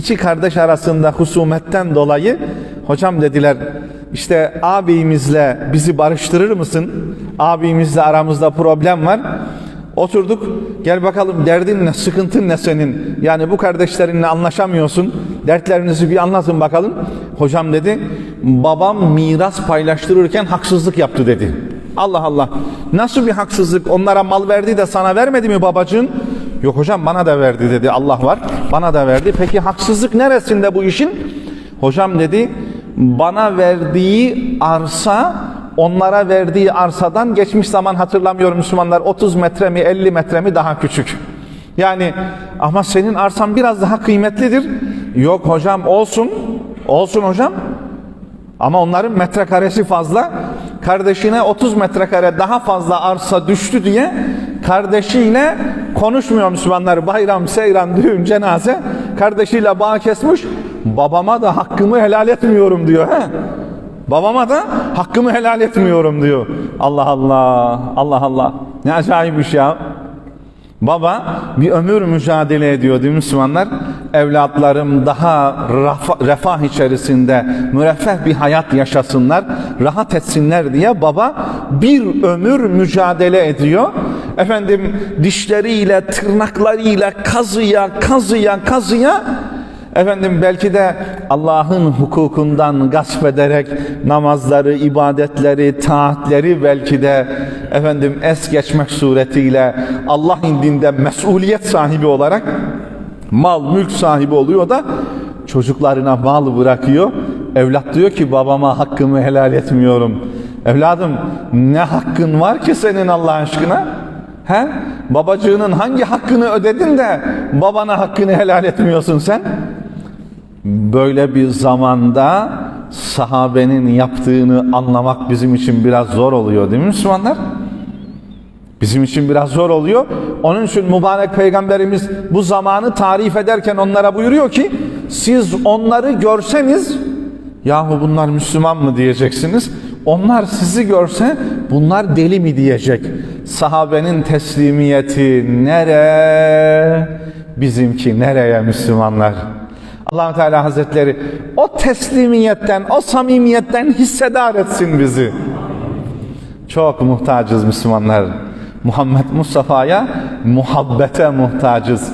iki kardeş arasında husumetten dolayı hocam dediler işte abimizle bizi barıştırır mısın? Abimizle aramızda problem var. Oturduk gel bakalım derdin ne? Sıkıntın ne senin? Yani bu kardeşlerinle anlaşamıyorsun. Dertlerinizi bir anlatın bakalım. Hocam dedi babam miras paylaştırırken haksızlık yaptı dedi. Allah Allah. Nasıl bir haksızlık? Onlara mal verdi de sana vermedi mi babacığın yok hocam bana da verdi dedi Allah var bana da verdi peki haksızlık neresinde bu işin hocam dedi bana verdiği arsa onlara verdiği arsadan geçmiş zaman hatırlamıyorum Müslümanlar 30 metre mi 50 metre mi daha küçük. Yani ama senin arsan biraz daha kıymetlidir. Yok hocam olsun. Olsun hocam. Ama onların metrekaresi fazla. Kardeşine 30 metrekare daha fazla arsa düştü diye kardeşiyle konuşmuyor Müslümanlar. Bayram, seyran, düğün, cenaze. Kardeşiyle bağ kesmiş. Babama da hakkımı helal etmiyorum diyor. He? Babama da hakkımı helal etmiyorum diyor. Allah Allah, Allah Allah. Ne acayip iş ya. Baba bir ömür mücadele ediyor değil Müslümanlar? Evlatlarım daha rafa, refah içerisinde müreffeh bir hayat yaşasınlar, rahat etsinler diye baba bir ömür mücadele ediyor. Efendim dişleriyle, tırnaklarıyla kazıya, kazıya, kazıya Efendim belki de Allah'ın hukukundan gasp ederek namazları, ibadetleri, taatleri belki de efendim es geçmek suretiyle Allah indinde mesuliyet sahibi olarak mal mülk sahibi oluyor da çocuklarına mal bırakıyor. Evlat diyor ki babama hakkımı helal etmiyorum. Evladım ne hakkın var ki senin Allah aşkına? He? Babacığının hangi hakkını ödedin de babana hakkını helal etmiyorsun sen? Böyle bir zamanda sahabenin yaptığını anlamak bizim için biraz zor oluyor değil mi Müslümanlar? Bizim için biraz zor oluyor. Onun için mübarek peygamberimiz bu zamanı tarif ederken onlara buyuruyor ki siz onları görseniz yahu bunlar Müslüman mı diyeceksiniz. Onlar sizi görse bunlar deli mi diyecek. Sahabenin teslimiyeti nere? Bizimki nereye Müslümanlar? allah Teala Hazretleri o teslimiyetten, o samimiyetten hissedar etsin bizi. Çok muhtacız Müslümanlar. Muhammed Mustafa'ya muhabbete muhtacız.